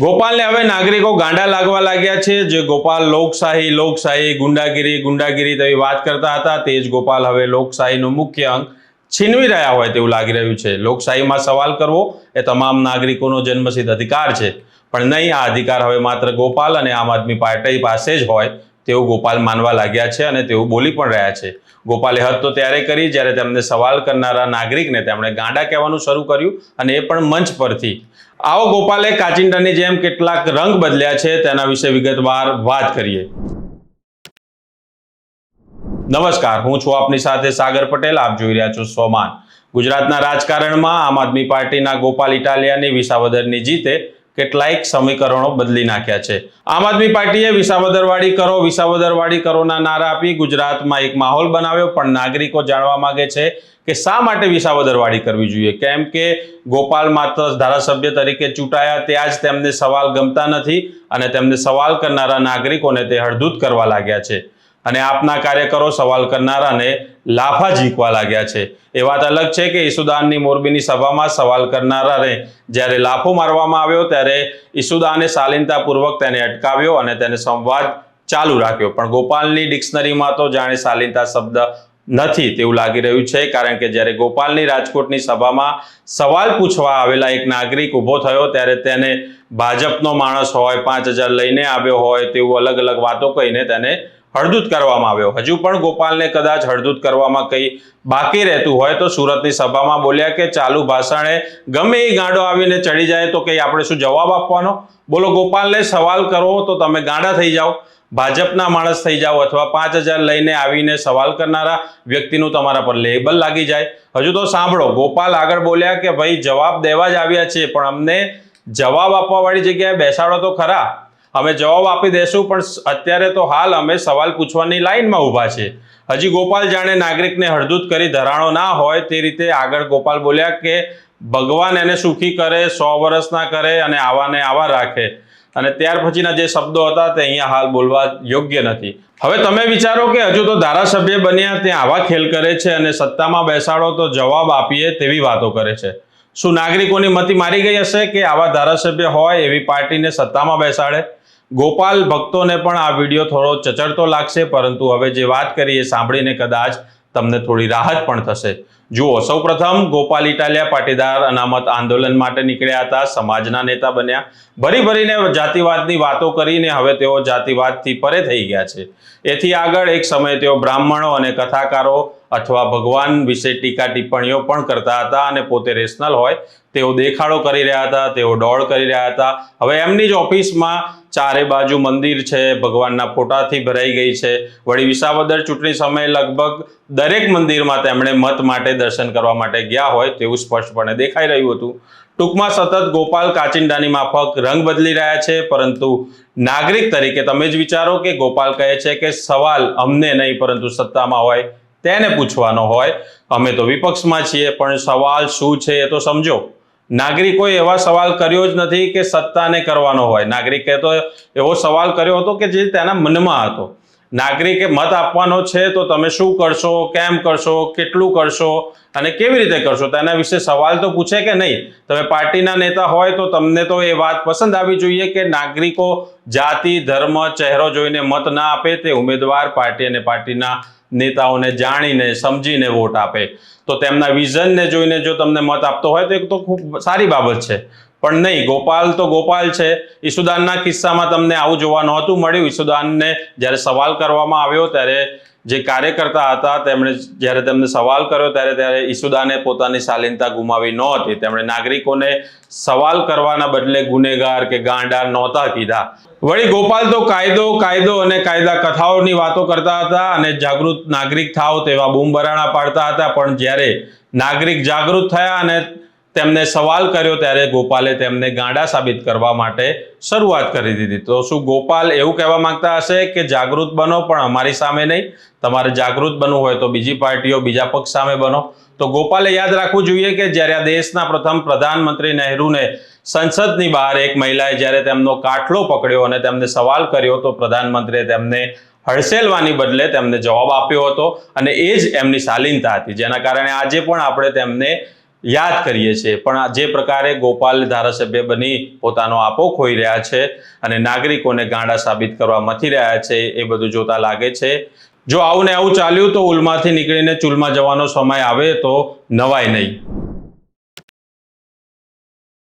ગોપાલને હવે નાગરિકો ગાંડા લાગવા લાગ્યા છે. જે ગોપાલ લોકશાહી લોકશાહી, ગુંડાગીરી ગુંડાગીરી તેવી વાત કરતા હતા, તે જ ગોપાલ હવે લોકશાહીનું મુખ્ય અંગ છીનવી રહ્યા હોય તેવું લાગી રહ્યું છે. લોકશાહીમાં સવાલ કરવો એ તમામ નાગરિકોનો જન્મસિદ્ધ અધિકાર છે. પણ નહીં, આ અધિકાર હવે માત્ર ગોપાલ અને આમ આદમી પાર્ટી પાસે જ હોય. તેવું ગોપાલ માનવા લાગ્યા છે અને તેવું બોલી પણ રહ્યા છે. ગોપાલે હદ તો ત્યારે કરી જ્યારે તેમને સવાલ કરનારા નાગરિકને તેમણે ગાંડા કહેવાનું શરૂ કર્યું અને એ પણ મંચ પરથી. આવો ગોપાલે કાચિંડાની જેમ કેટલાક રંગ બદલ્યા છે, તેના વિશે વિગતવાર વાત કરીએ. નમસ્કાર, હું છું આપની સાથે સાગર પટેલ, આપ જોઈ રહ્યા છો સ્વમાન ગુજરાતના રાજકારણમાં આમ આદમી પાર્ટીના ગોપાલ ઇટાલિયાની વિસાવદરની જીતે કેટલાયક સમીકરણો બદલી નાખ્યા છે. આમ આદમી પાર્ટીએ વિસાવદરવાડી કરો, વિસાવદરવાડી કરોના નારા આપી ગુજરાતમાં એક માહોલ બનાવ્યો. પણ નાગરિકો જાણવા માંગે છે કે શા માટે વિસાવદરવાડી કરવી જોઈએ? કેમ કે ગોપાલ માત્ર ધારાસભ્ય તરીકે ચૂંટાયા, ત્યાં જ તેમને સવાલ ગમતા નથી અને તેમને સવાલ કરનારા નાગરિકોને તે હળદૂત કરવા લાગ્યા છે. અને આપના કાર્યકરો સવાલ કરનારાને લાફા ઝીંકવા લાગ્યા છે. એ વાત અલગ છે કે ઈસુદાનની મોરબીની સભામાં સવાલ કરનારાને જ્યારે લાફો મારવામાં આવ્યો ત્યારે ઈસુદાને શાલીનતાપૂર્વક તેને અટકાવ્યો અને તેને સંવાદ ચાલુ રાખ્યો. પણ ગોપાલની ડિક્શનરીમાં તો જાણે શાલીનતા શબ્દ નથી તેવું લાગી રહ્યું છે, કારણ કે જ્યારે ગોપાલની રાજકોટની સભામાં સવાલ પૂછવા આવેલા એક નાગરિક ઊભો થયો ત્યારે તેને ભાજપનો માણસ હોય, પાંચ હજાર લઈને આવ્યો હોય તેવું અલગ અલગ વાતો કહીને તેને હળદૂત કરવામાં આવ્યો. હજુ પણ ગોપાલને કદાચ હળદૂત કરવામાં કંઈ બાકી રહેતું હોય તો સુરતની સભામાં બોલ્યા કે ચાલુ ભાષણે ગમે એ ગાંડો આવીને ચડી જાય તો કંઈ આપણે શું જવાબ આપવાનો? બોલો ગોપાલને સવાલ કરો તો તમે ગાંડા થઈ જાઓ. ભાજપના માણસ થઈ જાઓ અથવા પાંચ હજાર લઈને આવીને સવાલ કરનારા વ્યક્તિનું તમારા પર લેબલ લાગી જાય. હજુ તો સાંભળો, ગોપાલ આગળ બોલ્યા કે ભાઈ જવાબ દેવા જ આવ્યા છીએ પણ અમને જવાબ આપવાવાળી જગ્યાએ બેસાડો તો ખરા. અમે જવાબ આપી દેશું, પણ અત્યારે તો હાલ અમે સવાલ પૂછવાની લાઈનમાં ઊભા છે હજી ગોપાલ જાણે નાગરિકને હળદૂત કરી ધરાણો ના હોય તે રીતે આગળ ગોપાલ બોલ્યા કે ભગવાન એને સુખી કરે, સો વર્ષના કરે અને આવાને આવા રાખે. અને ત્યાર પછીના જે શબ્દો હતા તે અહીંયા હાલ બોલવા યોગ્ય નથી. હવે તમે વિચારો કે હજુ તો ધારાસભ્ય બન્યા, ત્યાં આવા ખેલ કરે છે અને સત્તામાં બેસાડો તો જવાબ આપીએ તેવી વાતો કરે છે. શું નાગરિકોની મતી મારી ગઈ હશે કે આવા ધારાસભ્ય હોય એવી પાર્ટીને સત્તામાં બેસાડે? ગોપાલ ભક્તોને પણ આ વીડિયો થોડો ચચરતો લાગશે, પરંતુ હવે જે વાત કરી એ સાંભળીને કદાચ તમને થોડી રાહત પણ થશે. જુઓ, સૌપ્રથમ ગોપાલ ઇટાલિયા પાટીદાર અનામત આંદોલન માટે નીકળ્યા હતા, સમાજના નેતા બન્યા. ભરી ભરીને જાતિવાદની વાતો કરીને હવે તેઓ જાતિવાદથી પરે થઈ ગયા છે. એથી આગળ એક સમયે તેઓ બ્રાહ્મણો અને કથાકારો અથવા ભગવાન વિશે ટીકા ટિપ્પણીઓ પણ કરતા હતા અને પોતે રેશનલ હોય, તેઓ દેખાડો કરી રહ્યા હતા, તેઓ દોડ કરી રહ્યા હતા. હવે એમની જ ઓફિસમાં ચારે બાજુ મંદિર છે, ભગવાનના ફોટાથી ભરાઈ ગઈ છે. વળી વિસાવદર ચૂંટણી સમયે લગભગ દરેક મંદિરમાં તેમણે મત માટે દર્શન કરવા માટે ગયા હોય તેવું સ્પષ્ટપણે દેખાઈ રહ્યું હતું. ટૂંકમાં સતત ગોપાલ કાચિંડાની માફક રંગ બદલી રહ્યા છે, પરંતુ નાગરિક તરીકે તમે જ વિચારો કે ગોપાલ કહે છે કે સવાલ અમને નહીં, પરંતુ સત્તામાં હોય તેને પૂછવાનો હોય. અમે તો વિપક્ષમાં છીએ, પણ સવાલ શું છે એ તો સમજો. નાગરિકોએ એવા સવાલ કર્યો જ નથી કે સત્તાને કરવાનો હોય. નાગરિકે તો એવો સવાલ કર્યો હતો કે જે તેના મનમાં હતો. નાગરિકે મત આપવાનો છે તો તમે શું કરશો, કેમ કરશો, કેટલું કરશો અને કેવી રીતે કરશો? તેના વિશે સવાલ તો પૂછે કે નહીં? તમે પાર્ટીના નેતા હોય તો તમને તો એ વાત પસંદ આવી જોઈએ કે નાગરિકો જાતિ, ધર્મ, ચહેરો જોઈને મત ના આપે તે ઉમેદવાર પાર્ટી અને પાર્ટીના નેતાઓને જાણીને, સમજીને વોટ આપે. તો તેમના વિઝનને જોઈને જો તમને મત આપતો હોય તો એક તો ખૂબ સારી બાબત છે. પણ નહીં, ગોપાલ તો ગોપાલ છે. ઈસુદાનના કિસ્સામાં તમને આવું જોવા નહોતું મળ્યું. ઈસુદાનને જ્યારે સવાલ કરવામાં આવ્યો, ત્યારે જે કાર્યકર્તા હતા, તેમણે જ્યારે તેમને સવાલ કર્યો, ત્યારે ત્યારે ઈસુદાને પોતાની શાલીનતા ગુમાવી નહોતી. તેમણે નાગરિકોને સવાલ કરવાના બદલે ગુનેગાર કે ગાંડા નહોતા કીધા. વળી ગોપાલ તો કાયદો કાયદો અને કાયદા કથાઓની વાતો કરતા હતા અને જાગૃત નાગરિક થાવ તેવા બૂમબરાણા પાડતા હતા. પણ જ્યારે નાગરિક જાગૃત થયા અને તેમને સવાલ કર્યો ત્યારે ગોપાલે તેમને ગાંડા સાબિત કરવા માટે શરૂઆત કરી દીધી. તો શું ગોપાલ એવું કહેવા માંગતા હશે કે જાગૃત બનો પણ અમારી સામે નહીં? તમારે જાગૃત બનવું હોય તો બીજી પાર્ટીઓ બીજા પક્ષ સામે બનો. તો ગોપાલે યાદ રાખવું જોઈએ કે જ્યારે આ દેશના પ્રથમ પ્રધાનમંત્રી નહેરુને સંસદની બહાર એક મહિલાએ જ્યારે તેમનો કાટલો પકડ્યો અને તેમને સવાલ કર્યો, તો પ્રધાનમંત્રીએ તેમને હડસેલવાની બદલે તેમને જવાબ આપ્યો હતો અને એ જ એમની શાલીનતા હતી. જેના કારણે આજે પણ આપણે તેમને યાદ કરીએ છીએ. પણ આ જે પ્રકારે ગોપાલ ધારાસભ્ય બની પોતાનો આપો ખોઈ રહ્યા છે અને નાગરિકોને ગાંડા સાબિત કરવા મથી રહ્યા છે, એ બધું જોતા લાગે છે. જો આવું ને આવું ચાલ્યું તો ઉલમાંથી નીકળીને ચૂલમાં જવાનો સમય આવે તો નવાય નહીં.